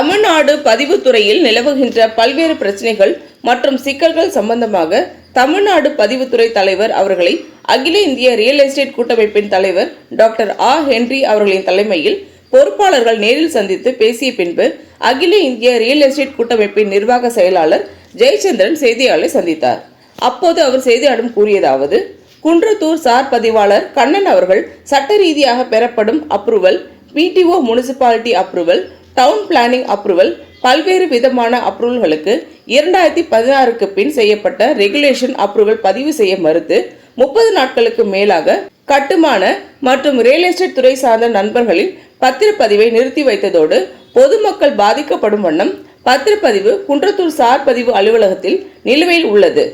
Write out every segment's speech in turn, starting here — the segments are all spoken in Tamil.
தமிழ்நாடு பதிவுத்துறையில் நிலவுகின்ற பல்வேறு பிரச்சனைகள் மற்றும் சிக்கல்கள் சம்பந்தமாக தமிழ்நாடு பதிவுத்துறை தலைவர் அவர்களை அகில இந்திய ரியல் எஸ்டேட் கூட்டமைப்பின் தலைவர் டாக்டர் ஆ. ஹென்றி அவர்களின் தலைமையில் பொறுப்பாளர்கள் நேரில் சந்தித்து பேசிய பின்பு அகில இந்திய ரியல் எஸ்டேட் கூட்டமைப்பின் நிர்வாக செயலாளர் ஜெயச்சந்திரன் செய்தியாளரை சந்தித்தார். அப்போது அவர் செய்தியாளரிடம் கூறியதாவது குன்றத்தூர் சார் பதிவாளர் கண்ணன் அவர்கள் சட்ட ரீதியாக பெறப்படும் approval BDO municipality approval town planning approval பல்வேறு விதமான அப்ரூவல்களுக்கு இரண்டாயிரத்தி பதினாறுக்கு பின் செய்யப்பட்ட ரெகுலேஷன் அப்ரூவல் பதிவு செய்ய மறுத்து முப்பது நாட்களுக்கு மேலாக கட்டுமான மற்றும் ரியல் எஸ்டேட் துறை சார்ந்த நண்பர்களின் பத்திரப்பதிவை நிறுத்தி வைத்ததோடு பொதுமக்கள் பாதிக்கப்படும் வண்ணம் பத்திரப்பதிவு குன்றத்தூர் சார் பதிவு அலுவலகத்தில் நிலுவையில் உள்ளது.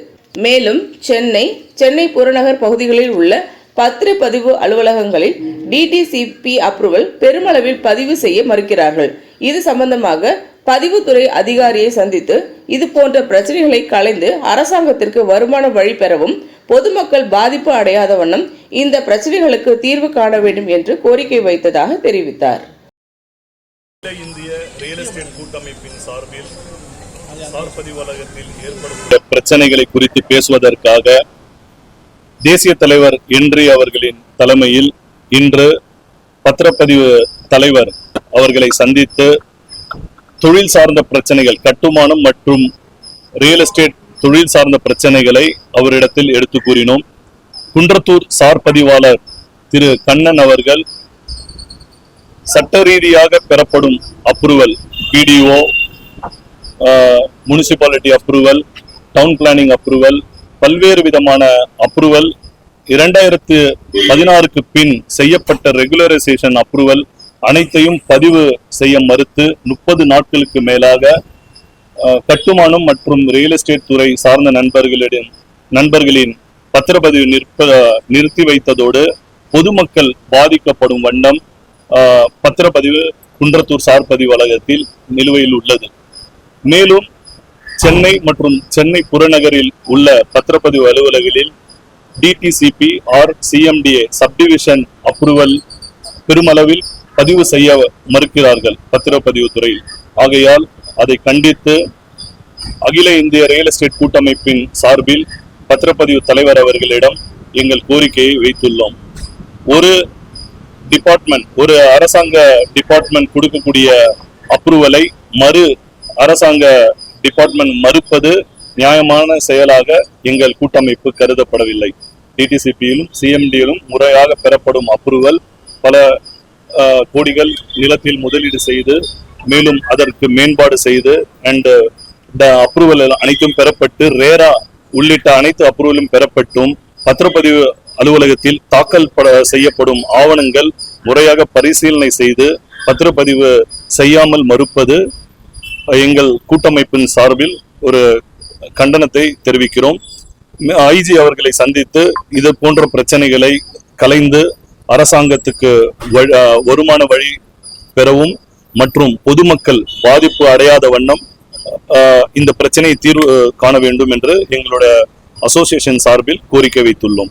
மேலும் சென்னை சென்னை புறநகர் பகுதிகளில் உள்ள பத்திரப்பதிவு அலுவலகங்களில் டிடிசிபி அப்ரூவல் பெருமளவில் பதிவு செய்ய மறுக்கிறார்கள். இது சம்பந்தமாக பதிவுத்துறை அதிகாரியை சந்தித்து இது போன்ற பிரச்சனைகளை களைந்து அரசாங்கத்திற்கு வருமான வழி பெறவும் பொதுமக்கள் பாதிப்பு அடையாத வண்ணம் இந்த பிரச்சனைகளுக்கு தீர்வு காண வேண்டும் என்று கோரிக்கை வைத்ததாக தெரிவித்தார். இந்திய ரியல் எஸ்டேட் கூட்டமைப்பின் சார்பில் சார் பதிவலகத்தில் பிரச்சனைகளை குறித்து பேசுவதற்காக தேசிய தலைவர் இன்றி அவர்களின் தலைமையில் இன்று பத்திரப்பதிவு தலைவர் அவர்களை சந்தித்து தொழில் சார்ந்த பிரச்சனைகள் கட்டுமானம் மற்றும் ரியல் எஸ்டேட் தொழில் சார்ந்த பிரச்சனைகளை அவரிடத்தில் எடுத்து கூறினோம். குன்றத்தூர் சார் பதிவாளர் திரு கண்ணன் அவர்கள் சட்ட ரீதியாக பெறப்படும் approval BDO municipality approval town planning approval பல்வேறு விதமான அப்ரூவல் இரண்டாயிரத்து பதினாறுக்கு பின் செய்யப்பட்ட ரெகுலரைசேஷன் அப்ரூவல் அனைத்தையும் பதிவு செய்ய மறுத்து முப்பது நாட்களுக்கு மேலாக கட்டுமானம் மற்றும் ரியல் எஸ்டேட் துறை சார்ந்த நண்பர்களிடம் நண்பர்களின் பத்திரப்பதிவு நிற்ப நிறுத்தி வைத்ததோடு பொதுமக்கள் பாதிக்கப்படும் வண்ணம் பத்திரப்பதிவு குன்றத்தூர் சார் பதிவலகத்தில் நிலுவையில் உள்ளது. மேலும் சென்னை மற்றும் சென்னை புறநகரில் உள்ள பத்திரப்பதிவு அலுவலகங்களில் DTCP or CMDA subdivision approval பெருமளவில் பதிவு செய்ய மறுக்கிறார்கள் பத்திரப்பதிவு துறையில். ஆகையால் அதை கண்டித்து அகில இந்திய ரியல் எஸ்டேட் கூட்டமைப்பின் சார்பில் பத்திரப்பதிவு தலைவர் அவர்களிடம் எங்கள் கோரிக்கையை வைத்துள்ளோம். ஒரு டிபார்ட்மெண்ட் ஒரு அரசாங்க டிபார்ட்மெண்ட் கொடுக்கக்கூடிய அப்ரூவலை மறு அரசாங்க டிபார்ட்மெண்ட் மறுப்பது நியாயமான செயலாக எங்கள் கூட்டமைப்பு கருதப்படவில்லை. டிடிசிபியிலும் சிஎம்டியிலும் முறையாக பெறப்படும் அப்ரூவல் பல கோடிகள் நிலத்தில் முதலீடு செய்து மேலும் அதற்கு மேம்பாடு செய்து அண்ட் அப்ரூவல் அனைத்தும் பெறப்பட்டு ரேரா உள்ளிட்ட அனைத்து அப்ரூவலும் பெறப்பட்டும் பத்திரப்பதிவு அலுவலகத்தில் தாக்கல் பட செய்யப்படும் ஆவணங்கள் முறையாக பரிசீலனை செய்து பத்திரப்பதிவு செய்யாமல் மறுப்பது எங்கள் கூட்டமைப்பின் சார்பில் ஒரு கண்டனத்தை தெரிவிக்கிறோம். ஐஜி அவர்களை சந்தித்து இது போன்ற பிரச்சனைகளை கலைந்து அரசாங்கத்துக்கு வருமான வழி பெறவும் மற்றும் பொதுமக்கள் பாதிப்பு அடையாத வண்ணம் இந்த பிரச்சனையை தீர்வு காண வேண்டும் என்று எங்களோட அசோசியேஷன் சார்பில் கோரிக்கை வைத்துள்ளோம்?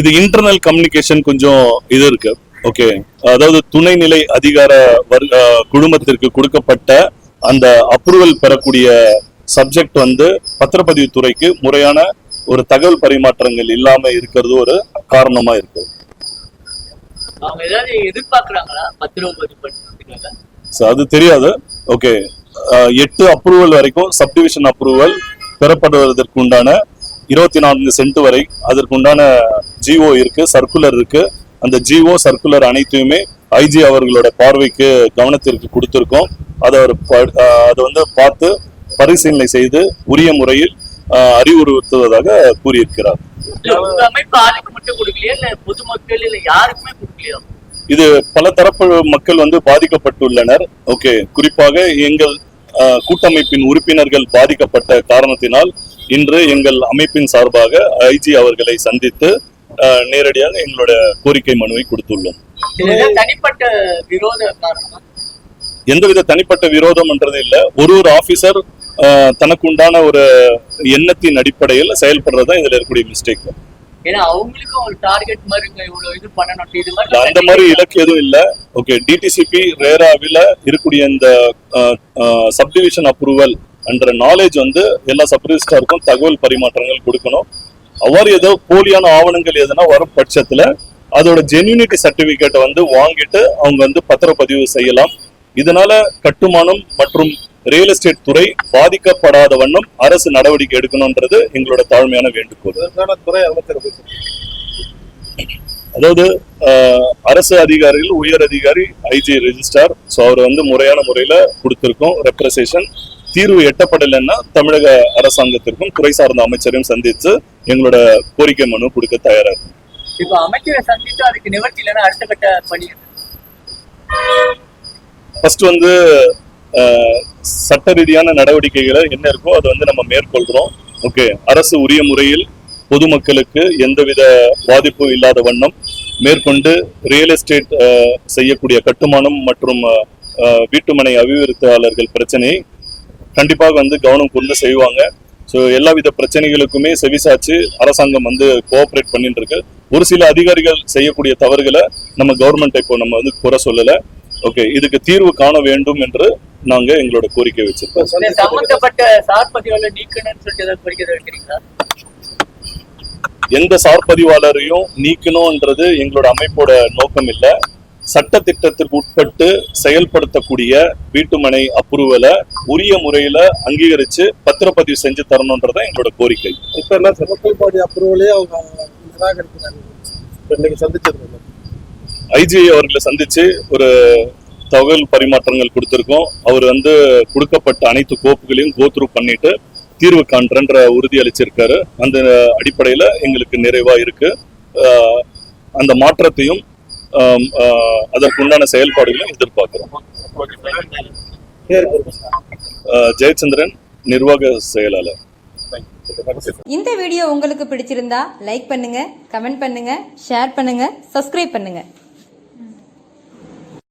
இது இன்டர்னல் கம்யூனிகேஷன் கொஞ்சம் இது இருக்கு. ஓகே அதாவது துணைநிலை அதிகார குழுமத்திற்கு கொடுக்கப்பட்ட அந்த அப்ரூவல் பெறக்கூடிய சப்ஜெக்ட் வந்து பத்திரப்பதிவு துறைக்கு முறையான ஒரு தகவல் பரிமாற்றங்கள் இல்லாம இருக்கிறது ஒரு காரணமா இருக்கு. அவங்க ஏதாவது எதிர்பார்க்கறாங்களா? பத்து அது தெரியாது. ஓகே எட்டு அப்ரூவல் வரைக்கும் சப்டிவிஷன் அப்ரூவல் பெறப்படுவதற்கு உண்டான இருபத்தி நான்கு சென்ட் வரை அதற்கு உண்டான ஜிஓ இருக்கு சர்க்குலர் இருக்கு. அந்த ஜிஓ சர்க்குலர் அனைத்தையுமே ஐஜி அவர்களோட பார்வைக்கு கவனத்திற்கு கொடுத்திருக்கோம். அதை அவர் அதை வந்து பார்த்து பரிசீலனை செய்து உரிய முறையில் அறிவுறுத்துவதாக கூறியிருக்கிறார். இது பல தரப்பு மக்கள் வந்து பாதிக்கப்பட்டுள்ளனர். ஓகே குறிப்பாக எங்கள் கூட்டமைப்பின் உறுப்பினர்கள் பாதிக்கப்பட்ட காரணத்தினால் இன்று எங்கள் அமைப்பின் சார்பாக ஐஜி அவர்களை சந்தித்து நேரடியாக எங்களோட கோரிக்கை மனுவை கொடுத்துள்ளோம். தனிப்பட்ட விரோத காரணமா? எந்தவித தனிப்பட்ட விரோதம்ன்றது இல்ல. ஒரு ஒரு ஆபீசர் தனக்கு உண்டான ஒரு எண்ணத்தின் அடிப்படையில் செயல்படுறது தான் இதுல இருக்கக்கூடிய மிஸ்டேக் ஏன்னா அவங்களுக்கும் ஒரு டார்கெட் மாதிரி இருக்கு இவ்வளவு இது பண்ணணும். இது இல்ல, மாதிரி அந்த மாதிரி இலக்கு எதுவும் இல்ல. ஓகே டிடிசிபி ரேராவில இருக்கக்கூடிய இந்த சப்டிவிஷன் அப்ரூவல் என்ற நாலேஜ் வந்து எல்லா சப் ரிஜிஸ்டாருக்கும் தகவல் பரிமாற்றங்கள் கொடுக்கணும். அவ்வாறு ஏதோ போலியான ஆவணங்கள் எதுனா வரும் பட்சத்துல அதோட ஜென்யூனிட்டி சர்டிபிகேட்டை வந்து வாங்கிட்டு அவங்க வந்து பத்திரப்பதிவு செய்யலாம். இதனால கட்டுமானம் மற்றும் ரியல் எஸ்டேட் துறை பாதிக்கப்படாத வண்ணம் அரசு நடவடிக்கை எடுக்கணும்ன்றது எங்களோட தாழ்மையான வேண்டுகோள். துறை அமைச்சர் அதாவது ஆஹ், அரசு அதிகாரிகள் உயர் அதிகாரி ஐஜி ரெஜிஸ்டார் ஸோ அவர் வந்து முறையான முறையில கொடுத்திருக்கோம் ரெப்ரசேஷன் தீர்வு எட்டப்படலைன்னா தமிழக அரசாங்கத்திற்கும் துறை சார்ந்த அமைச்சரையும் சந்தித்து எங்களோட கோரிக்கை மனு கொடுக்க தயாரா இருக்கும் இப்ப அமைச்சரை சந்தித்து அதுக்கு நிவர்த்தி இல்லைன்னா அடுத்த கட்ட பணி? ஃபர்ஸ்ட் வந்து சட்ட ரீதியான நடவடிக்கைகளை என்ன இருக்கோ அதை வந்து நம்ம மேற்கொள்கிறோம் ஓகே அரசு உரிய முறையில் பொதுமக்களுக்கு எந்தவித பாதிப்பும் இல்லாத வண்ணம் மேற்கொண்டு ரியல் எஸ்டேட் செய்யக்கூடிய கட்டுமானம் மற்றும் வீட்டுமனை அபிவிருத்தியாளர்கள் பிரச்சனையை கண்டிப்பாக வந்து கவனம் கொண்டு செய்வாங்க. ஸோ எல்லாவித பிரச்சனைகளுக்குமே செவிசாச்சு அரசாங்கம் வந்து கோஆப்ரேட் பண்ணிட்டு இருக்கு. ஒரு சில அதிகாரிகள் செய்யக்கூடிய தவறுகளை நம்ம கவர்மெண்ட் இப்போ நம்ம வந்து குறை சொல்லலை. ஓகே இதுக்கு தீர்வு காண வேண்டும் என்று நாங்க எங்களோட கோரிக்கை வச்சிருக்கோம். இந்த சம்பந்தப்பட்ட சார் பதிவாளர் நீக்கணும்னு சொல்லிட்டு ஏதாவது கோரிக்கை வைக்கிறீங்களா? எந்த சார் பதிவாளரையும் நீக்கணும்ன்றது எங்களோட அமைப்போட நோக்கம் இல்ல. சட்ட திட்டத்திற்கு உட்பட்டு செயல்படுத்தக்கூடிய வீட்டுமனை அப்ரூவலை உரிய முறையில அங்கீகரிச்சு பத்திரப்பதிவு செஞ்சு தரணும்ன்றதான் எங்களோட கோரிக்கை. இப்ப என்ன லோக்கல் பாடி அப்ரூவலே அவங்க நிராகரிக்கிறாங்க. இன்னைக்கு சந்திச்சிருக்கோம். ஐஜி அவர்களை சந்திச்சு ஒரு தகவல் பரிமாற்றங்கள் கொடுத்திருக்கோம். அவர் வந்து கொடுக்கப்பட்ட அனைத்து கோப்புகளையும் கோத்ரூ பண்ணிட்டு தீர்வு காண்றன்ற உறுதி அளிச்சிருக்காரு. அந்த அடிப்படையில எங்களுக்கு நிறைவா இருக்கு. அந்த மாற்றத்தையும் ஆஹ் அதற்குண்டான செயல்பாடுகளையும் எதிர்பார்க்கிறோம். ஆஹ் ஜெயச்சந்திரன் நிர்வாக செயலாளர். இந்த வீடியோ உங்களுக்கு பிடிச்சிருந்தா லைக் பண்ணுங்க கமெண்ட் பண்ணுங்க ஷேர் பண்ணுங்க சப்ஸ்கிரைப் பண்ணுங்க.